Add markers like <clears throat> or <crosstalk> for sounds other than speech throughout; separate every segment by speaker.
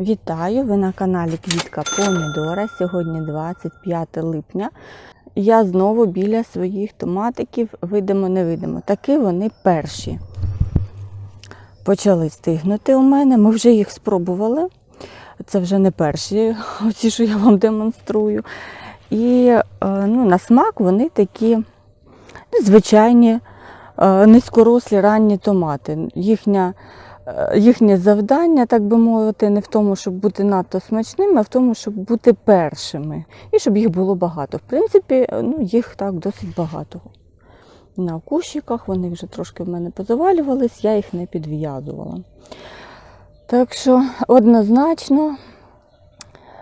Speaker 1: Вітаю! Ви на каналі Квітка Помідора. Сьогодні 25 липня. Я знову біля своїх томатиків видимо, не видимо. Таки вони перші. Почали стигнути у мене. Ми вже їх спробували. Це вже не перші, <laughs> оці, що я вам демонструю. І е, ну, на смак вони такі ну, звичайні, е, низькорослі ранні томати. Їхня їхнє завдання, так би мовити, не в тому, щоб бути надто смачними, а в тому, щоб бути першими. І щоб їх було багато. В принципі, ну, їх так досить багато. На кущиках вони вже трошки в мене позавалювались, я їх не підв'язувала. Так що однозначно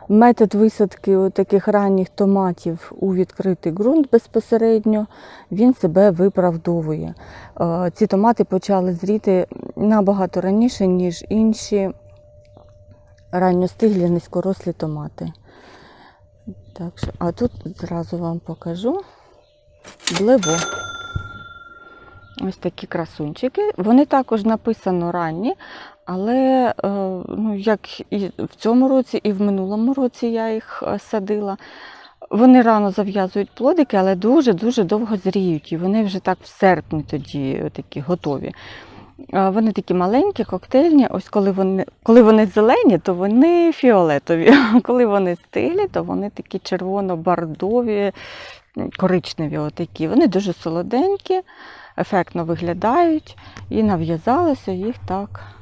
Speaker 1: метод висадки таких ранніх томатів у відкритий ґрунт безпосередньо, він себе виправдовує. Е, Ці томати почали зріти набагато раніше, ніж інші ранньостиглі низькорослі томати. Так що, а тут зразу вам покажу бливо. Ось такі красунчики. Вони також написано ранні, але е, ну, як і в цьому році, і в минулому році я їх е, садила. Вони рано зав'язують плодики, але дуже-дуже довго зріють. І вони вже так в серпні тоді такі готові. Е, Вони такі маленькі, коктейльні. Ось коли вони, коли вони зелені, то вони фіолетові. <laughs> Коли вони стиглі, то вони такі червоно-бардові, коричневі. Отакі. Вони дуже солоденькі, ефектно виглядають і нав'язалося їх так.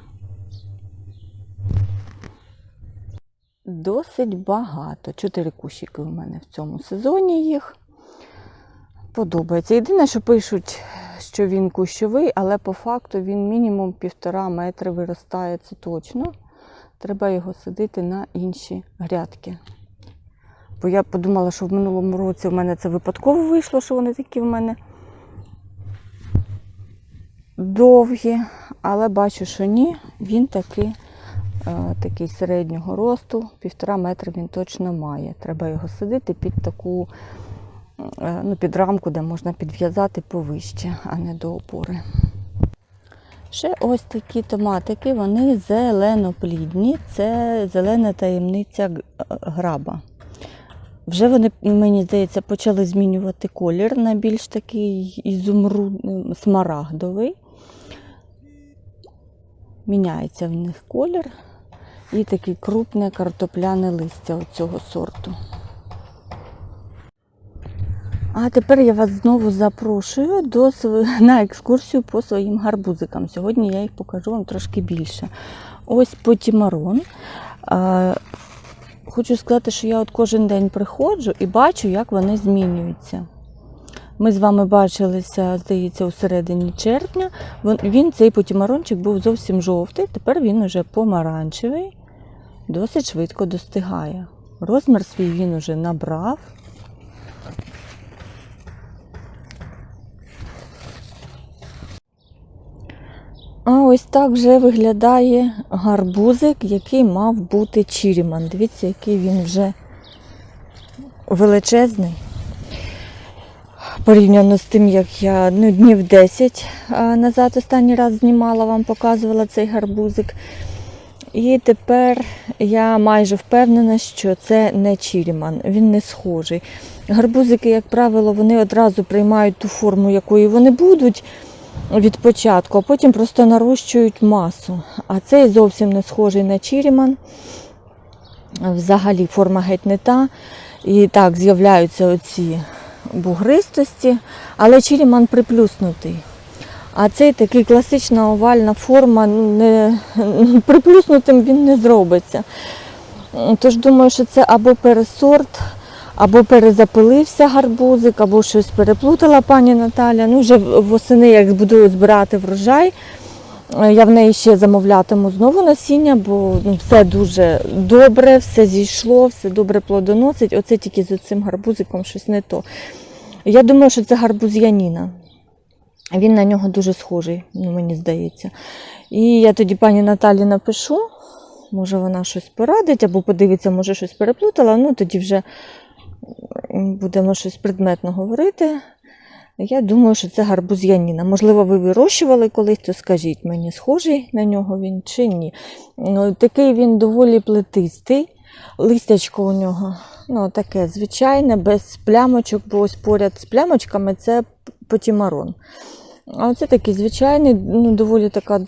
Speaker 1: Досить багато. Чотири кущики у мене в цьому сезоні їх. Подобається. Єдине, що пишуть, що він кущовий, але по факту він мінімум півтора метри виростає, це точно. Треба його садити на інші грядки. Бо я подумала, що в минулому році в мене це випадково вийшло, що вони такі в мене довгі, але бачу, що ні, він таки, такий середнього росту, півтора метра він точно має. Треба його садити під таку е, ну, під рамку, де можна підв'язати повище, а не до опори. Ще ось такі томатики, вони зелenoплідні, це зелена таємниця граба. Вже вони, мені здається, почали змінювати колір на більш такий ізумрудний, смарагдовий. Міняється в них колір і таке крупне картопляне листя цього сорту. А тепер я вас знову запрошую до, <laughs> на екскурсію по своїм гарбузикам. Сьогодні я їх покажу вам трошки більше. Ось потімарон. Хочу сказати, що я от кожен день приходжу і бачу, як вони змінюються. Ми з вами бачилися, здається, у середині червня. Він, цей потімарончик, був зовсім жовтий, тепер він уже помаранчевий, досить швидко достигає. Розмір свій він уже набрав. А ось так вже виглядає гарбузик, який мав бути чіріман. Дивіться, який він вже величезний. Порівняно з тим, як я ну, днів 10 назад останній раз знімала, вам показувала цей гарбузик. І тепер я майже впевнена, що це не чіріман, він не схожий. Гарбузики, як правило, вони одразу приймають ту форму, якою вони будуть від початку, а потім просто нарощують масу. А цей зовсім не схожий на чіріман. Взагалі форма геть не та. І так з'являються оці бугристості, але чіріман приплюснутий. А цей такий класична овальна форма, ну, не, <laughs> приплюснутим він не зробиться. Тож думаю, що це або пересорт, або перезапилився гарбузик, або щось переплутала пані Наталя. Ну, вже восени, як буду збирати врожай, е, я в неї ще замовлятиму знову насіння, бо ну, все дуже добре, все зійшло, все добре плодоносить. Оце тільки з цим гарбузиком щось не то. Я думаю, що це гарбуз Яніна. Він на нього дуже схожий, ну, мені здається. І я тоді пані Наталі напишу, може вона щось порадить, або подивиться, може щось переплутала. Ну тоді вже будемо щось предметно говорити. Я думаю, що це гарбуз Яніна. Можливо, ви вирощували колись, то скажіть мені, схожий на нього він чи ні. Ну, Такий він доволі плетистий. Листячко у нього ну, таке звичайне, без плямочок, бо ось поряд з плямочками це потімарон. А оце такий звичайний, ну, доволі така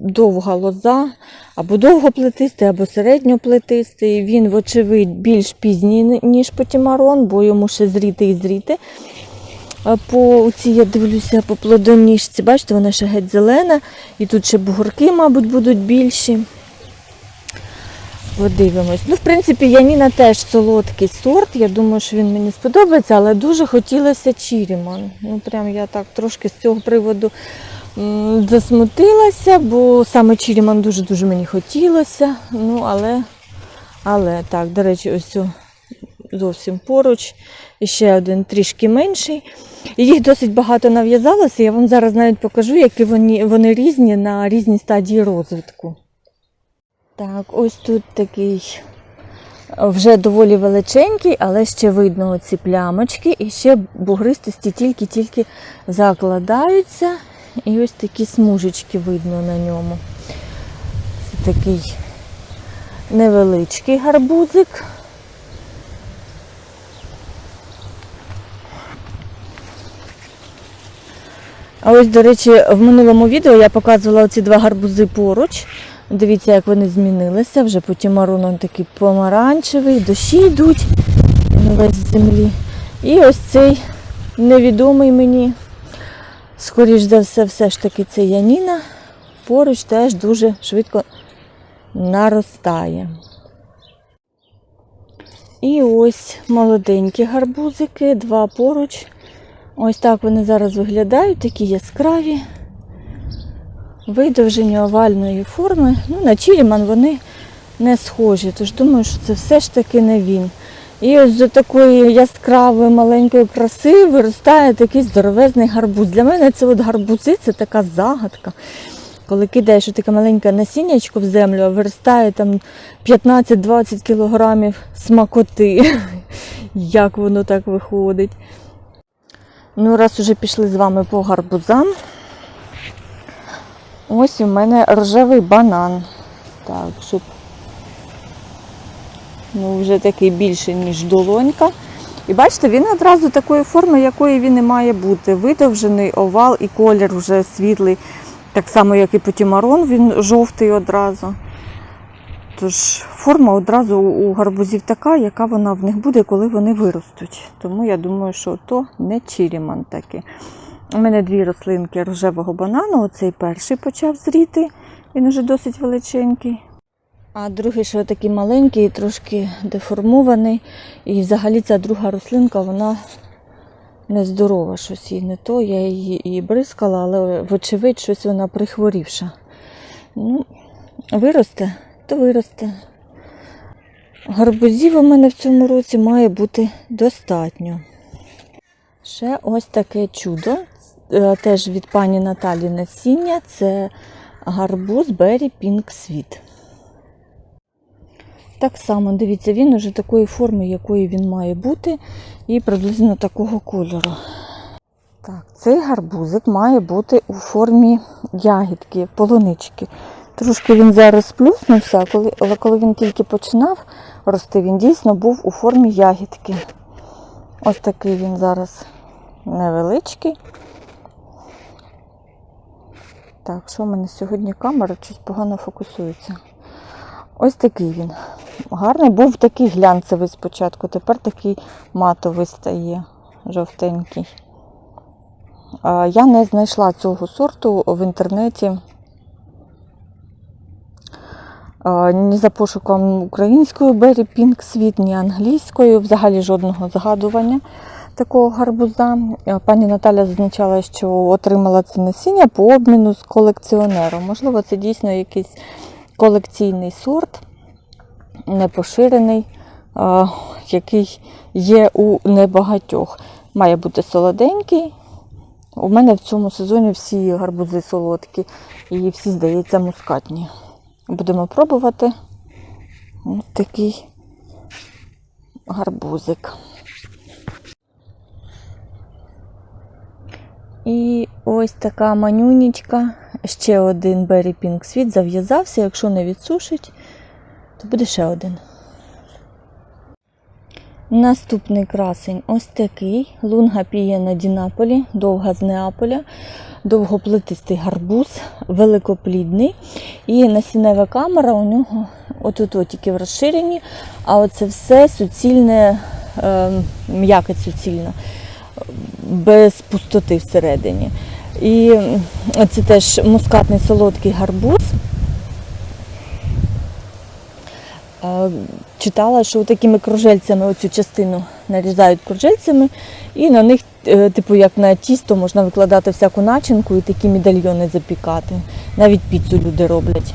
Speaker 1: довга лоза, або довгоплетистий, або середньоплетистий. Він, вочевидь, більш пізній, ніж потімарон, бо йому ще зріти і зріти. По цій, я дивлюся, по плодоніжці, бачите, вона ще геть зелена, і тут ще бугорки, мабуть, будуть більші. Подивимось. Ну, в принципі, Яніна теж солодкий сорт. Я думаю, що він мені сподобається, але дуже хотілося Чіріман. Ну, прям я так трошки з цього приводу засмутилася, бо саме Чіріман дуже-дуже мені хотілося. Ну, але, але так, до речі, ось зовсім поруч. І ще один трішки менший. Їх досить багато нав'язалося. Я вам зараз навіть покажу, які вони, вони різні на різній стадії розвитку. Так, ось тут такий е, вже доволі величенький, але ще видно оці плямочки, і ще бугристості тільки-тільки закладаються. І ось такі смужечки видно на ньому. Це такий невеличкий гарбузик. А ось, до речі, в минулому відео я показувала ці два гарбузи поруч. Дивіться, як вони змінилися. Вже потім маруном такий помаранчевий, дощі йдуть весь землі. І ось цей невідомий мені, скоріш за все, все ж таки це Яніна. Поруч теж дуже швидко наростає. І ось молоденькі гарбузики, два поруч. Ось так вони зараз виглядають, такі яскраві, видовжені овальної форми. Ну, на Чіліман вони не схожі, тож думаю, що це все ж таки не він. І ось з такої яскравої маленької краси виростає такий здоровезний гарбуз. Для мене це от гарбузи це така загадка. Коли кидаєш таке маленьке насіннячко в землю, а виростає там 15-20 кілограмів смакоти. <laughs> Як воно так виходить? Ну, раз уже пішли з вами по гарбузам. Ось у мене рожевий банан. Так, щоб ну, вже такий більший, ніж долонька. І бачите, він одразу такої форми, якої він і має бути. Видовжений овал і колір вже світлий, так само, як і потімарон, він жовтий одразу. Тож форма одразу у гарбузів така, яка вона в них буде, коли вони виростуть. Тому я думаю, що то не чіріман таки. У мене дві рослинки рожевого банану. Оцей перший почав зріти, він вже досить величенький. А другий ще такий маленький, трошки деформований. І взагалі ця друга рослинка, вона нездорова, щось їй не то. Я її і бризкала, але вочевидь, щось вона прихворівша. Ну, виросте, то виросте. Гарбузів у мене в цьому році має бути достатньо. Ще ось таке чудо. Е, Теж від пані Наталі насіння. Це гарбуз Berry Pink Sweet. Так само, дивіться, він уже такої форми, якої він має бути, і приблизно такого кольору. Так, цей гарбузик має бути у формі ягідки, полунички. Трошки він зараз сплюснувся, але коли він тільки починав рости, він дійсно був у формі ягідки. Ось такий він зараз невеличкий. Так, що в мене сьогодні камера щось погано фокусується. Ось такий він. Гарний був такий глянцевий спочатку, тепер такий матовий стає, жовтенький. Я не знайшла цього сорту в інтернеті ні за пошуком української Berry Pink Sweet, ні англійською, взагалі жодного згадування такого гарбуза. Пані Наталя зазначала, що отримала це насіння по обміну з колекціонером. Можливо, це дійсно якийсь колекційний сорт, непоширений, а, який є у небагатьох. Має бути солоденький. У мене в цьому сезоні всі гарбузи солодкі і всі, здається, мускатні. Будемо пробувати Ось такий гарбузик. І ось така манюнічка. Ще один Berry Pink Sweet зав'язався. Якщо не відсушить, то буде ще один. Наступний красень ось такий. Лунга пієна Дінаполі, довга з Неаполя, довгоплетистий гарбуз, великоплідний. І насіннева камера у нього отут тільки в розширенні, а оце все суцільне, е, м'якоть суцільна, без пустоти всередині. І це теж мускатний солодкий гарбуз. Е, Читала, що такими кружельцями оцю частину нарізають кружельцями, і на них, е, типу, як на тісто, можна викладати всяку начинку і такі медальйони запікати. Навіть піцу люди роблять.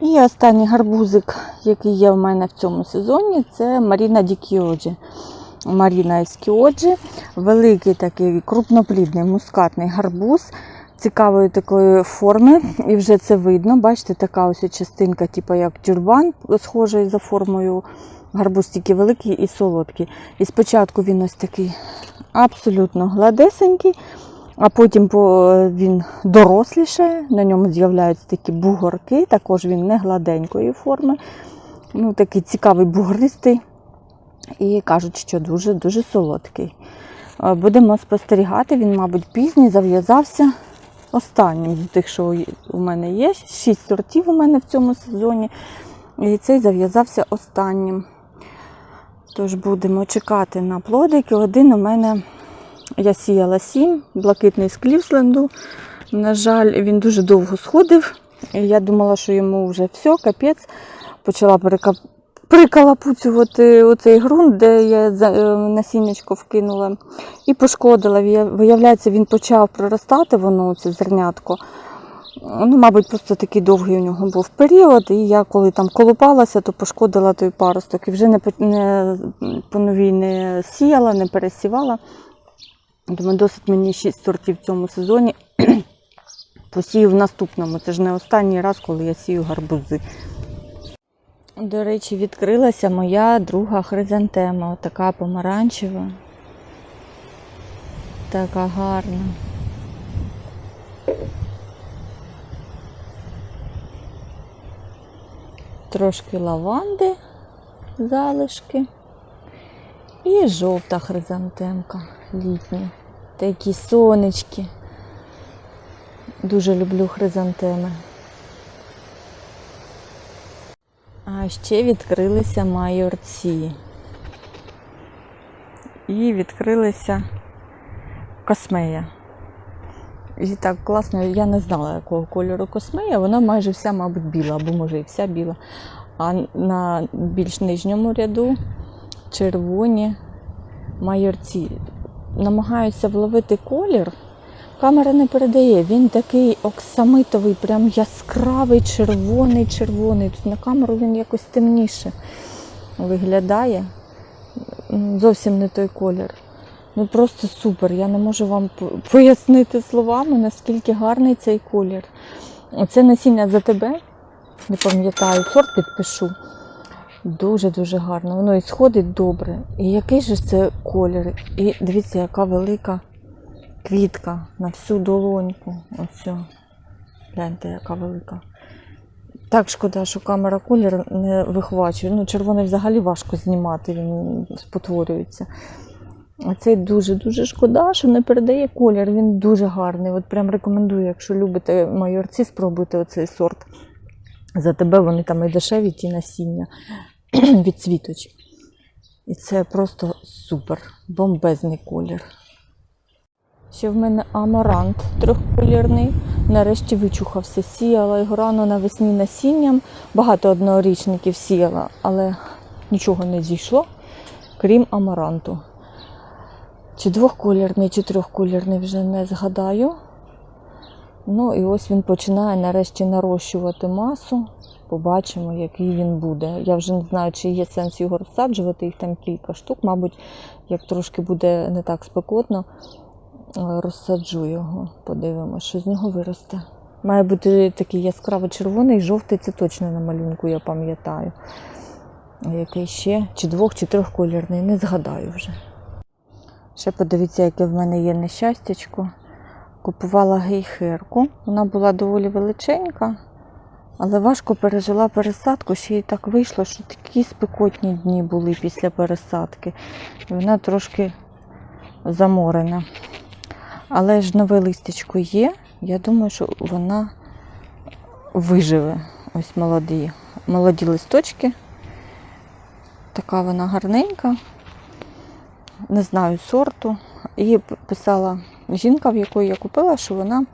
Speaker 1: І останній гарбузик, який є в мене в цьому сезоні, це Маріна Дікіоджі. Маріна Ескіоджі, великий такий крупноплідний мускатний гарбуз цікавої такої форми, і вже це видно. Бачите, така ось частинка, типу як тюрбан, схожий за формою. Гарбуз тільки великий і солодкий. І спочатку він ось такий абсолютно гладесенький, а потім він дорослішає, на ньому з'являються такі бугорки, також він не гладенької форми. Ну, такий цікавий бугристий. І кажуть, що дуже-дуже солодкий. Е, Будемо спостерігати, він, мабуть, пізній, зав'язався останнім з тих, що у мене є. Шість сортів у мене в цьому сезоні. І цей зав'язався останнім. Тож будемо чекати на плодики. Один у мене я сіяла сім, блакитний з Клівсленду. На жаль, він дуже довго сходив. Я думала, що йому вже все, капець. Почала. Прикалапуцювати оцей ґрунт, де я е, насіннячко вкинула, і пошкодила. Виявляється, він почав проростати, воно це зернятко. Ну, мабуть, просто такий довгий у нього був період, і я коли там колупалася, то пошкодила той паросток і вже не, не по новій не сіяла, не пересівала. Думаю, досить мені 6 сортів в цьому сезоні. <clears throat> Посію в наступному. Це ж не останній раз, коли я сію гарбузи. До речі, відкрилася моя друга хризантема. Така помаранчева. Така гарна. Трошки лаванди, залишки. І жовта хризантемка літня. Такі сонечки. Дуже люблю хризантеми. А ще відкрилися майорці. І відкрилися космея. І так класно, я не знала, якого кольору космея. Вона майже вся, мабуть, біла, або може і вся біла. А на більш нижньому ряду червоні майорці. Намагаюся вловити колір. Камера не передає, він такий оксамитовий, прям яскравий, червоний, червоний. Тут на камеру він якось темніше виглядає. Зовсім не той колір. Ну просто супер. Я не можу вам пояснити словами, наскільки гарний цей колір. Це насіння за тебе. Не пам'ятаю, сорт підпишу. Дуже-дуже гарно. Воно і сходить добре. І який же це колір? І дивіться, яка велика квітка на всю долоньку. Ось. Гляньте, яка велика. Так шкода, що камера колір не вихвачує. Ну, червоний взагалі важко знімати, він спотворюється. А цей дуже-дуже шкода, що не передає колір. Він дуже гарний. От прям рекомендую, якщо любите майорці, спробуйте оцей сорт. За тебе вони там і дешеві ті насіння <clears throat> від світоч. І це просто супер, бомбезний колір. Ще в мене амарант трьохколірний. Нарешті вичухався. Сіяла його рано навесні насінням. Багато однорічників сіяла, але нічого не зійшло, крім амаранту. Чи двохколірний, чи трьохколірний вже не згадаю. Ну і ось він починає нарешті нарощувати масу. Побачимо, який він буде. Я вже не знаю, чи є сенс його розсаджувати, їх там кілька штук. Мабуть, як трошки буде не так спекотно, розсаджу його. Подивимося, що з нього виросте. Має бути такий яскраво червоний, жовтий, це точно на малюнку, я пам'ятаю. Який ще? Чи двох, чи трьохколірний, не згадаю вже. Ще подивіться, яке в мене є нещастячко. Купувала гейхерку. Вона була доволі величенька, але важко пережила пересадку. Ще й так вийшло, що такі спекотні дні були після пересадки. І вона трошки заморена. Але ж нове листячко є. Я думаю, що вона виживе. Ось молоді, молоді листочки. Така вона гарненька. Не знаю сорту. І писала жінка, в якої я купила, що вона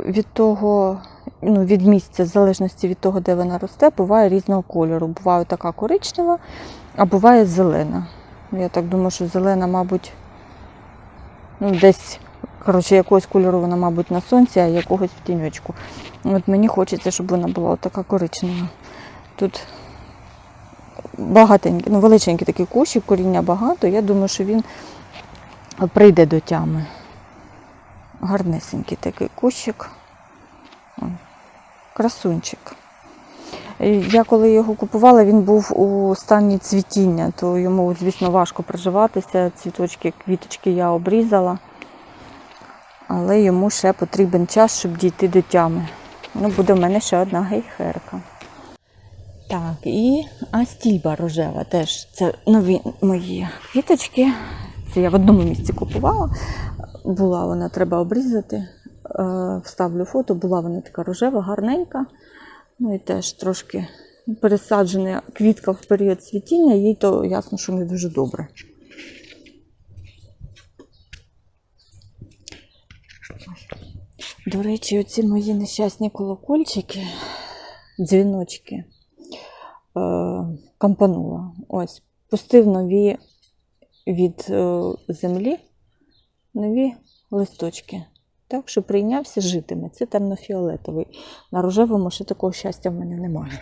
Speaker 1: від того, ну, від місця, в залежності від того, де вона росте, буває різного кольору. Буває така коричнева, а буває зелена. Я так думаю, що зелена, мабуть, ну, десь, коротше, якогось кольору вона, мабуть, на сонці, а якогось в тіньочку. От мені хочеться, щоб вона була така коричнева. Тут багатенький, ну, величенький такий кущик, коріння багато. Я думаю, що він прийде до тями. Гарнесенький такий кущик. Красунчик. Я коли його купувала, він був у стані цвітіння, то йому, звісно, важко приживатися. Цвіточки, квіточки я обрізала, але йому ще потрібен час, щоб дійти до тями. Ну, буде в мене ще одна гейхерка. Так, і астільба рожева теж. Це нові мої квіточки. Це я в одному місці купувала. Була вона, треба обрізати. Е, Вставлю фото, була вона така рожева, гарненька. Ну і теж трошки пересаджена квітка в період цвітіння, їй то ясно, що не дуже добре. До речі, оці мої нещасні колокольчики, дзвіночки е, кампанула. Ось, пустив нові від е, землі нові листочки. Так що прийнявся житиме. Це темно-фіолетовий. На рожевому ще такого щастя в мене немає.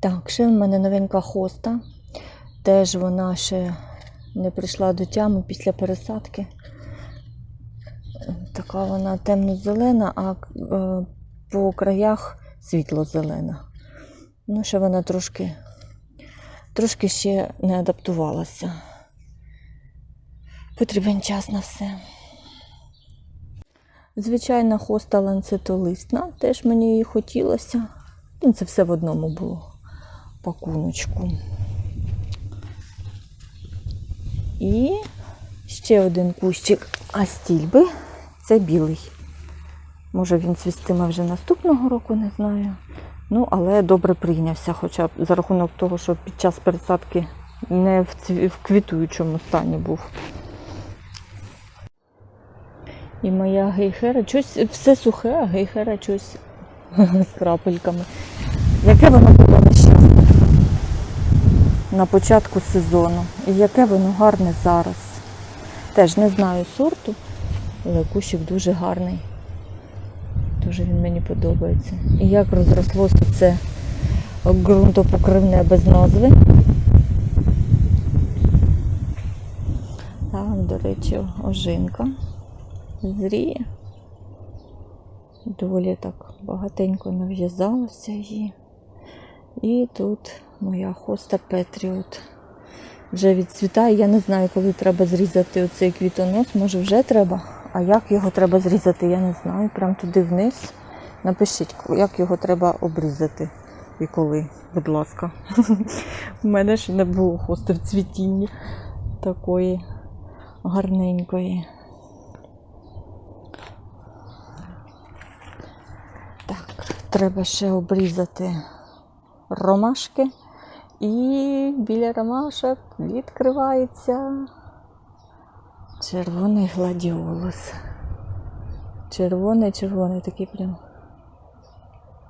Speaker 1: Так, ще в мене новенька хоста. Теж вона ще не прийшла до тями після пересадки. Така вона темно-зелена, а е, по краях світло-зелена. Ну, ще вона трошки, трошки ще не адаптувалася. Потрібен час на все. Звичайна хоста ланцетолисна, теж мені її хотілося. Ну, це все в одному було пакуночку. І ще один кущик астільби. Це білий. Може він цвістиме вже наступного року, не знаю. Ну, але добре прийнявся, хоча б за рахунок того, що під час пересадки не в квітуючому стані був. І моя гейхера, щось все сухе, а гейхера щось <laughs> з крапельками. Яке воно було нещасне на початку сезону. І яке воно гарне зараз. Теж не знаю сорту, але кущик дуже гарний. Дуже він мені подобається. І як розрослося це ґрунтопокривне без назви. Так, до речі, ожинка зріє. Доволі так багатенько нав'язалося її. І тут моя хоста Петріот. Вже відцвітає. Я не знаю, коли треба зрізати оцей квітонос. Може вже треба. А як його треба зрізати, я не знаю. Прям туди вниз. Напишіть, як його треба обрізати і коли, будь ласка. <laughs> У мене ще не було хости в цвітінні такої гарненької. Так, треба ще обрізати ромашки. І біля ромашок відкривається червоний гладіолус. Червоний, червоний такий прям.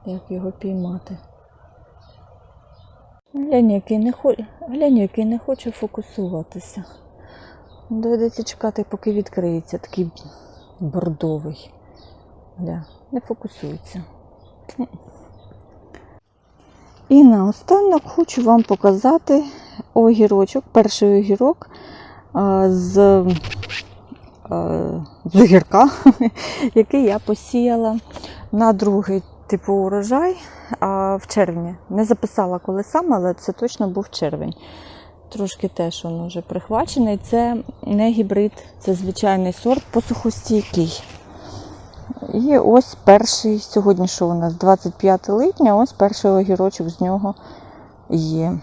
Speaker 1: Як його піймати? Глянь, який не хоче, глянь, який не хоче фокусуватися. Доведеться чекати, поки відкриється такий бордовий. Гля, не фокусується. І наостанок хочу вам показати огірочок, перший огірок з, з огірка, <laughs> який я посіяла на другий типу урожай. В червні. Не записала коли саме, але це точно був червень. Трошки теж він вже прихвачений. Це не гібрид, це звичайний сорт посухостійкий. І ось перший, сьогодні що у нас 25 липня, ось перший огірочок з нього є.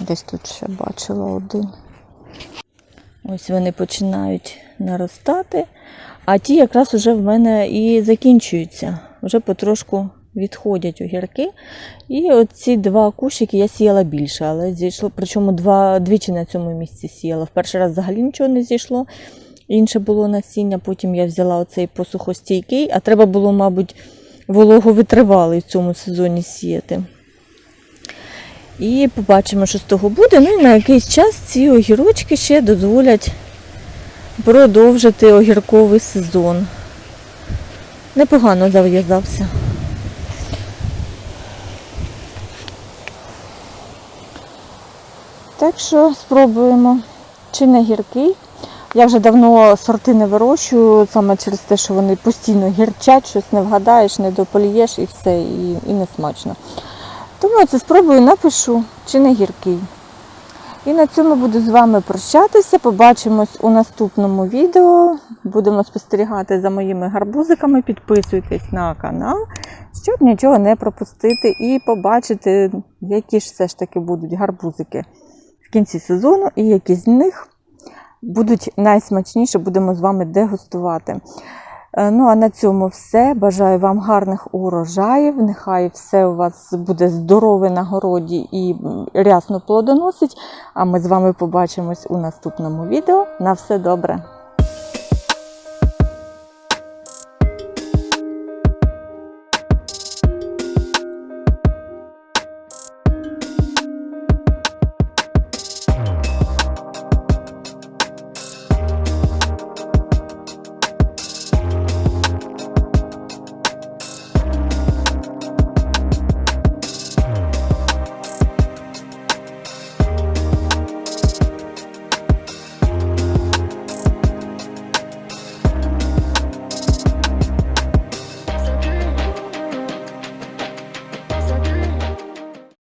Speaker 1: Десь тут ще бачила один. Ось вони починають наростати, а ті якраз вже в мене і закінчуються. Вже потрошку відходять огірки. І оці два кущики я сіяла більше, але зійшло, причому два, двічі на цьому місці сіяла. В перший раз взагалі нічого не зійшло. Інше було насіння, потім я взяла оцей посухостійкий, а треба було, мабуть, вологовитривалий в цьому сезоні сіяти. І побачимо, що з того буде. Ну і на якийсь час ці огірочки ще дозволять продовжити огірковий сезон. Непогано зав'язався. Так що спробуємо. Чи не гіркий. Я вже давно сорти не вирощую, саме через те, що вони постійно гірчать, щось не вгадаєш, не дополієш і все, і, і не смачно. Тому я це спробую, напишу, чи не гіркий. І на цьому буду з вами прощатися. Побачимось у наступному відео. Будемо спостерігати за моїми гарбузиками. Підписуйтесь на канал, щоб нічого не пропустити і побачити, які ж все ж таки будуть гарбузики в кінці сезону і які з них будуть найсмачніші, будемо з вами дегустувати. Е, Ну, а на цьому все. Бажаю вам гарних урожаїв. Нехай все у вас буде здорове на городі і рясно плодоносить. А ми з вами побачимось у наступному відео. На все добре!